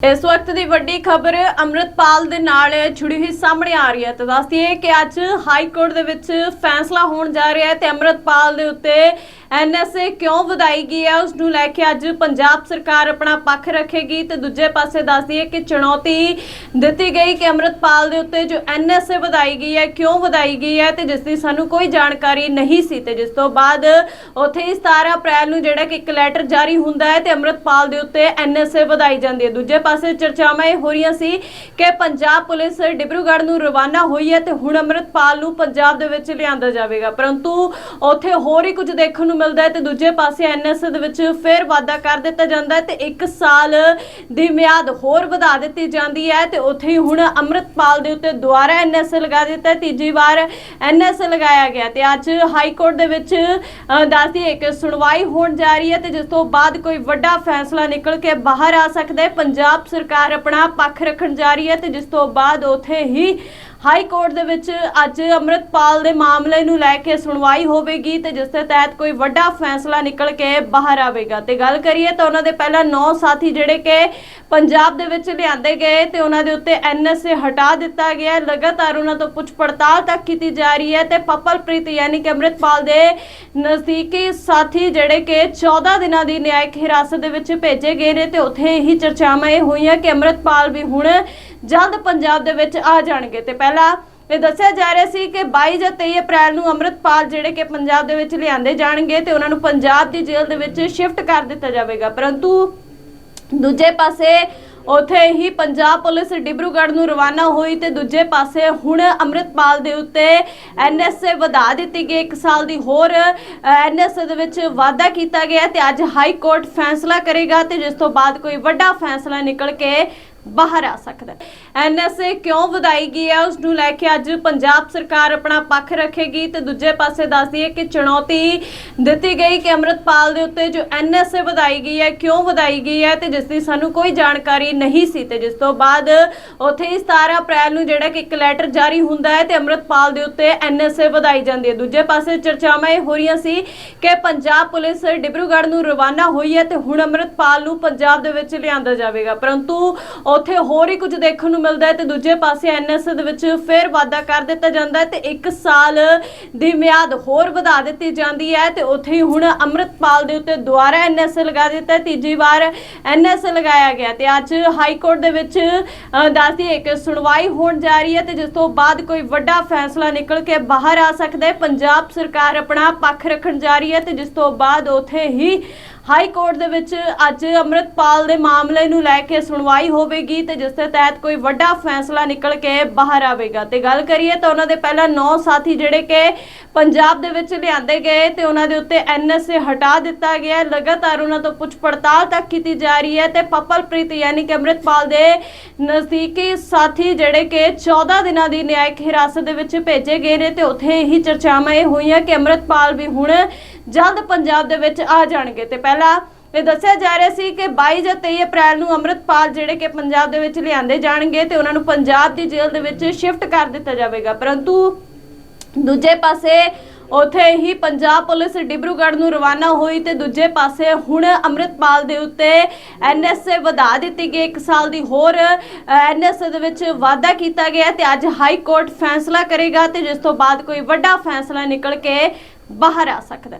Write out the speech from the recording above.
ਇਸ ਵਕਤ ਦੀ ਵੱਡੀ ਖਬਰ ਅੰਮ੍ਰਿਤਪਾਲ ਦੇ ਨਾਲ ਜੁੜੀ ਹੋਈ ਸਾਹਮਣੇ ਆ ਰਹੀ ਹੈ। ਤੇ ਦੱਸਦੀ ਹੈ ਕਿ ਅੱਜ ਹਾਈ ਕੋਰਟ ਦੇ ਵਿੱਚ ਫੈਸਲਾ ਹੋਣ ਜਾ ਰਿਹਾ ਹੈ ਤੇ ਅੰਮ੍ਰਿਤਪਾਲ ਦੇ ਉੱਤੇ ਐਨਐਸਏ ਕਿਉਂ ਵਧਾਈ ਗਈ ਹੈ? ਉਸ ਨੂੰ ਲੈ ਕੇ ਅੱਜ ਪੰਜਾਬ ਸਰਕਾਰ ਆਪਣਾ ਪੱਖ ਰੱਖੇਗੀ ਤੇ ਦੂਜੇ ਪਾਸੇ ਦੱਸਦੀ ਹੈ ਕਿ ਚੁਣੌਤੀ ਦਿੱਤੀ ਗਈ ਕਿ ਅੰਮ੍ਰਿਤਪਾਲ ਦੇ ਉੱਤੇ ਜੋ ਐਨਐਸਏ ਵਧਾਈ ਗਈ ਹੈ, ਕਿਉਂ ਵਧਾਈ ਗਈ ਹੈ ਤੇ ਜਿਸ ਦੀ ਸਾਨੂੰ ਕੋਈ ਜਾਣਕਾਰੀ ਨਹੀਂ ਸੀ ਤੇ ਜਿਸ ਤੋਂ ਬਾਅਦ ਉੱਥੇ ਹੀ 17 ਅਪ੍ਰੈਲ ਨੂੰ ਜਿਹੜਾ ਕਿ ਇੱਕ ਲੈਟਰ ਜਾਰੀ ਹੁੰਦਾ ਹੈ ਤੇ ਅੰਮ੍ਰਿਤਪਾਲ ਦੇ ਉੱਤੇ ਐਨਐਸਏ ਵਧਾਈ ਜਾਂਦੀ ਹੈ। ਦੂਜੇ ਪਾਸੇ ਚਰਚਾਵਾਂ ਇਹ ਹੋ ਰਹੀਆਂ ਸੀ ਕਿ ਪੰਜਾਬ ਪੁਲਿਸ ਡਿਬਰੂਗੜ੍ਹ ਨੂੰ ਰਵਾਨਾ ਹੋਈ ਹੈ ਤੇ ਹੁਣ ਅੰਮ੍ਰਿਤਪਾਲ ਨੂੰ ਪੰਜਾਬ ਦੇ ਵਿੱਚ ਲਿਆਂਦਾ ਜਾਵੇਗਾ। ਪਰੰਤੂ ਉੱਥੇ ਹੋਰ ਹੀ ਕੁਝ ਦੇਖਣ ਨੂੰ ਮਿਲਦਾ ਹੈ ਤੇ ਦੂਜੇ ਪਾਸੇ ਐਨਐਸਏ ਦੇ ਵਿੱਚ ਫੇਰ ਵਾਅਦਾ ਕਰ ਦਿੱਤਾ ਜਾਂਦਾ ਹੈ ਤੇ 1 ਸਾਲ ਦੀ ਮਿਆਦ ਹੋਰ ਵਧਾ ਦਿੱਤੀ ਜਾਂਦੀ ਹੈ ਤੇ ਉੱਥੇ ਹੀ ਹੁਣ ਅੰਮ੍ਰਿਤਪਾਲ ਦੇ ਉੱਤੇ ਦੁਬਾਰਾ ਐਨਐਸਏ ਲਗਾ ਦਿੱਤਾ ਤੀਜੀ ਵਾਰ ਐਨਐਸਏ ਲਗਾਇਆ ਗਿਆ ਤੇ ਅੱਜ ਹਾਈ ਕੋਰਟ ਦੇ ਵਿੱਚ ਦੱਸਦੀ ਹੈ ਕਿ ਸੁਣਵਾਈ ਹੋਣ ਜਾ ਰਹੀ ਹੈ ਤੇ ਜਿਸ ਤੋਂ ਬਾਅਦ ਕੋਈ ਵੱਡਾ ਫੈਸਲਾ ਨਿਕਲ ਕੇ ਬਾਹਰ ਆ ਸਕਦਾ ਹੈ। ਪੰਜਾਬ ਸਰਕਾਰ ਆਪਣਾ ਪੱਖ ਰੱਖਣ ਜਾ ਰਹੀ ਹੈ ਤੇ ਜਿਸ ਤੋਂ ਬਾਅਦ ਉੱਥੇ ਹੀ ਹਾਈ ਕੋਰਟ ਦੇ ਵਿੱਚ ਅੱਜ ਅੰਮ੍ਰਿਤਪਾਲ ਦੇ ਮਾਮਲੇ ਨੂੰ ਲੈ ਕੇ ਸੁਣਵਾਈ ਹੋਵੇਗੀ ਤੇ ਜਿਸ ਦੇ ਤਹਿਤ ਕੋਈ ਵੱਡਾ ਫੈਸਲਾ ਨਿਕਲ ਕੇ ਬਾਹਰ ਆਵੇਗਾ। ਤੇ ਗੱਲ ਕਰੀਏ ਤਾਂ ਉਹਨਾਂ ਦੇ ਪਹਿਲਾਂ 9 ਸਾਥੀ ਜਿਹੜੇ ਕਿ ਪੰਜਾਬ ਦੇ ਵਿੱਚ ਲਿਆਂਦੇ ਗਏ ਤੇ ਉਹਨਾਂ ਦੇ ਉੱਤੇ ਐਨਐਸਏ ਹਟਾ ਦਿੱਤਾ ਗਿਆ ਹੈ। ਲਗਾਤਾਰ ਉਹਨਾਂ ਤੋਂ ਪੁੱਛ ਪੜਤਾਲ ਤੱਕ ਕੀਤੀ ਜਾ ਰਹੀ ਹੈ ਤੇ ਪਪਲਪ੍ਰੀਤ ਯਾਨੀ ਕਿ ਅੰਮ੍ਰਿਤਪਾਲ ਦੇ ਨਜ਼ਦੀਕੀ ਸਾਥੀ ਜਿਹੜੇ ਕਿ 14 ਦਿਨਾਂ ਦੀ ਨਿਆਇਕ ਹਿਰਾਸਤ ਦੇ ਵਿੱਚ ਭੇਜੇ ਗਏ ਨੇ ਤੇ ਉੱਥੇ ਹੀ ਚਰਚਾਵਾਂ ਇਹ ਹੋਈਆਂ ਕਿ ਅੰਮ੍ਰਿਤਪਾਲ ਵੀ ਹੁਣ ਜਲਦ ਪੰਜਾਬ ਦੇ ਵਿੱਚ ਆ ਜਾਣਗੇ ਤੇ ਪਹਿਲਾਂ ਇਹ ਦੱਸਿਆ ਜਾ ਰਿਹਾ ਸੀ ਕਿ 22 ਜਾਂ 23 ਅਪ੍ਰੈਲ ਨੂੰ ਅੰਮ੍ਰਿਤਪਾਲ ਜਿਹੜੇ ਕਿ ਪੰਜਾਬ ਦੇ ਵਿੱਚ ਲਿਆਂਦੇ ਜਾਣਗੇ ਤੇ ਉਹਨਾਂ ਨੂੰ ਪੰਜਾਬ ਦੀ ਜੇਲ੍ਹ ਦੇ ਵਿੱਚ ਸ਼ਿਫਟ ਕਰ ਦਿੱਤਾ ਜਾਵੇਗਾ ਪਰੰਤੂ ਦੂਜੇ ਪਾਸੇ ਉਥੇ ਹੀ ਪੰਜਾਬ ਪੁਲਿਸ ਡਿਬਰੂਗੜ੍ਹ ਨੂੰ ਰਵਾਨਾ ਹੋਈ ਤੇ ਦੂਜੇ ਪਾਸੇ ਹੁਣ ਅੰਮ੍ਰਿਤਪਾਲ ਦੇ ਉੱਤੇ ਐਨਐਸਏ ਵਧਾ ਦਿੱਤੀ ਗਈ। 1 ਸਾਲ ਦੀ ਹੋਰ ਐਨਐਸਏ ਦੇ ਵਿੱਚ ਵਾਅਦਾ ਕੀਤਾ ਗਿਆ ਤੇ ਅੱਜ ਹਾਈ ਕੋਰਟ ਫੈਸਲਾ ਕਰੇਗਾ ਤੇ ਜਿਸ ਤੋਂ ਬਾਅਦ ਕੋਈ ਵੱਡਾ ਫੈਸਲਾ ਨਿਕਲ ਕੇ ਬਾਹਰ ਆ ਸਕਦਾ ਹੈ। ਐਨਐਸਏ ਕਿਉਂ ਵਧਾਈ ਗਈ ਹੈ? ਉਸ ਨੂੰ ਲੈ ਕੇ ਅੱਜ ਪੰਜਾਬ ਸਰਕਾਰ ਆਪਣਾ ਪੱਖ ਰੱਖੇਗੀ ਤੇ ਦੂਜੇ ਪਾਸੇ ਦੱਸਦੀ ਹੈ ਕਿ ਚੁਣੌਤੀ ਦਿੱਤੀ ਗਈ ਕਿ ਅੰਮ੍ਰਿਤਪਾਲ ਦੇ ਉੱਤੇ ਜੋ ਐਨਐਸਏ ਵਧਾਈ ਗਈ ਹੈ, ਕਿਉਂ ਵਧਾਈ ਗਈ ਹੈ ਤੇ ਜਿਸ ਦੀ ਸਾਨੂੰ ਕੋਈ ਜਾਣਕਾਰੀ ਨਹੀਂ ਸੀ ਤੇ ਜਿਸ ਤੋਂ ਬਾਅਦ ਉੱਥੇ ਹੀ 17 ਅਪ੍ਰੈਲ ਨੂੰ ਜਿਹੜਾ ਕਿ ਇੱਕ ਲੈਟਰ ਜਾਰੀ ਹੁੰਦਾ ਹੈ ਤੇ ਅੰਮ੍ਰਿਤਪਾਲ ਦੇ ਉੱਤੇ ਐਨਐਸਏ ਵਧਾਈ ਜਾਂਦੀ ਹੈ। ਦੂਜੇ ਪਾਸੇ ਚਰਚਾਵਾਂ ਇਹ ਹੋ ਰਹੀਆਂ ਸੀ ਕਿ ਪੰਜਾਬ ਪੁਲਿਸ ਡਿਬਰੂਗੜ੍ਹ ਨੂੰ ਰਵਾਨਾ ਹੋਈ ਹੈ ਤੇ ਹੁਣ ਅੰਮ੍ਰਿਤਪਾਲ ਨੂੰ ਪੰਜਾਬ ਦੇ ਵਿੱਚ ਲਿਆਂਦਾ ਜਾਵੇਗਾ। ਪਰੰਤੂ ਉੱਥੇ ਹੋਰ ਹੀ ਕੁਝ ਦੇਖਣ ਨੂੰ ਮਿਲਦਾ ਹੈ ਤੇ ਦੂਜੇ ਪਾਸੇ ਐਨਐਸਏ ਦੇ ਵਿੱਚ ਫੇਰ ਵਾਅਦਾ ਕਰ ਦਿੱਤਾ ਜਾਂਦਾ ਹੈ ਤੇ 1 ਸਾਲ ਦੀ ਮਿਆਦ ਹੋਰ ਵਧਾ ਦਿੱਤੀ ਜਾਂਦੀ ਹੈ ਤੇ ਉੱਥੇ ਹੀ ਹੁਣ ਅੰਮ੍ਰਿਤਪਾਲ ਦੇ ਉੱਤੇ ਦੁਬਾਰਾ ਐਨਐਸਏ ਲਗਾ ਦਿੱਤਾ ਤੀਜੀ ਵਾਰ ਐਨਐਸਏ ਲਗਾਇਆ ਗਿਆ ਤੇ ਅੱਜ ਹਾਈ ਕੋਰਟ ਦੇ ਵਿੱਚ ਦੱਸਦੀ ਹੈ ਕਿ ਸੁਣਵਾਈ ਹੋਣ ਜਾ ਰਹੀ ਹੈ ਤੇ ਜਿਸ ਤੋਂ ਬਾਅਦ ਕੋਈ ਵੱਡਾ ਫੈਸਲਾ ਨਿਕਲ ਕੇ ਬਾਹਰ ਆ ਸਕਦਾ ਹੈ। ਪੰਜਾਬ ਸਰਕਾਰ ਆਪਣਾ ਪੱਖ ਰੱਖਣ ਜਾ ਰਹੀ ਹੈ ਤੇ ਜਿਸ ਤੋਂ ਬਾਅਦ ਉੱਥੇ ਹੀ ਹਾਈ ਕੋਰਟ ਦੇ ਵਿੱਚ ਅੱਜ ਅੰਮ੍ਰਿਤਪਾਲ ਦੇ ਮਾਮਲੇ ਨੂੰ ਲੈ ਕੇ ਸੁਣਵਾਈ ਹੋਵੇਗੀ ਤੇ ਜਿਸ ਦੇ ਤਹਿਤ ਕੋਈ ਵੱਡਾ ਫੈਸਲਾ ਨਿਕਲ ਕੇ ਬਾਹਰ ਆਵੇਗਾ। ਤੇ ਗੱਲ ਕਰੀਏ ਤਾਂ ਉਹਨਾਂ ਦੇ ਪਹਿਲਾਂ 9 ਸਾਥੀ ਜਿਹੜੇ ਕਿ ਪੰਜਾਬ ਦੇ ਵਿੱਚ ਲਿਆਂਦੇ ਗਏ ਤੇ ਉਹਨਾਂ ਦੇ ਉੱਤੇ ਐਨਐਸਏ ਹਟਾ ਦਿੱਤਾ ਗਿਆ ਲਗਾਤਾਰ ਉਹਨਾਂ ਤੋਂ ਪੁੱਛ ਪੜਤਾਲ ਤੱਕ ਕੀਤੀ ਜਾ ਰਹੀ ਹੈ ਤੇ ਪਪਲਪ੍ਰੀਤ ਯਾਨੀ ਕਿ ਅੰਮ੍ਰਿਤਪਾਲ ਦੇ ਨਜ਼ਦੀਕੀ ਸਾਥੀ ਜਿਹੜੇ ਕਿ 14 ਦਿਨਾਂ ਦੀ ਨਿਆਇਕ ਹਿਰਾਸਤ ਦੇ ਵਿੱਚ ਭੇਜੇ ਗਏ ਨੇ ਤੇ ਉੱਥੇ ਹੀ ਚਰਚਾਵਾਂ ਇਹ ਹੋਈਆਂ ਕਿ ਅੰਮ੍ਰਿਤਪਾਲ ਵੀ ਹੁਣ ਜਲਦ ਪੰਜਾਬ ਦੇ ਵਿੱਚ ਆ ਜਾਣਗੇ। ਤੇ ਪਹਿਲਾਂ ਇਹ ਦੱਸਿਆ ਜਾ ਰਿਹਾ ਸੀ ਕਿ 22 ਜਾਂ 23 ਅਪ੍ਰੈਲ ਨੂੰ ਅੰਮ੍ਰਿਤਪਾਲ ਜਿਹੜੇ ਕਿ ਪੰਜਾਬ ਦੇ ਵਿੱਚ ਲਿਆਂਦੇ ਜਾਣਗੇ ਤੇ ਉਹਨਾਂ ਨੂੰ ਪੰਜਾਬ ਦੀ ਜੇਲ੍ਹ ਦੇ ਵਿੱਚ ਸ਼ਿਫਟ ਕਰ ਦਿੱਤਾ ਜਾਵੇਗਾ। ਪਰੰਤੂ ਦੂਜੇ ਪਾਸੇ ਉਥੇ ਹੀ ਪੰਜਾਬ ਪੁਲਿਸ ਡਿਬਰੂਗੜ੍ਹ ਨੂੰ ਰਵਾਨਾ ਹੋਈ ਤੇ ਦੂਜੇ ਪਾਸੇ ਹੁਣ ਅੰਮ੍ਰਿਤਪਾਲ ਦੇ ਉੱਤੇ ਐਨਐਸਏ ਵਧਾ ਦਿੱਤੀ ਗਈ। 1 ਸਾਲ ਦੀ ਹੋਰ ਐਨਐਸਏ ਦੇ ਵਿੱਚ ਵਾਅਦਾ ਕੀਤਾ ਗਿਆ ਤੇ ਅੱਜ ਹਾਈ ਕੋਰਟ ਫੈਸਲਾ ਕਰੇਗਾ ਤੇ ਜਿਸ ਤੋਂ ਬਾਅਦ ਕੋਈ ਵੱਡਾ ਫੈਸਲਾ ਨਿਕਲ ਕੇ ਬਾਹਰ ਆ ਸਕਦਾ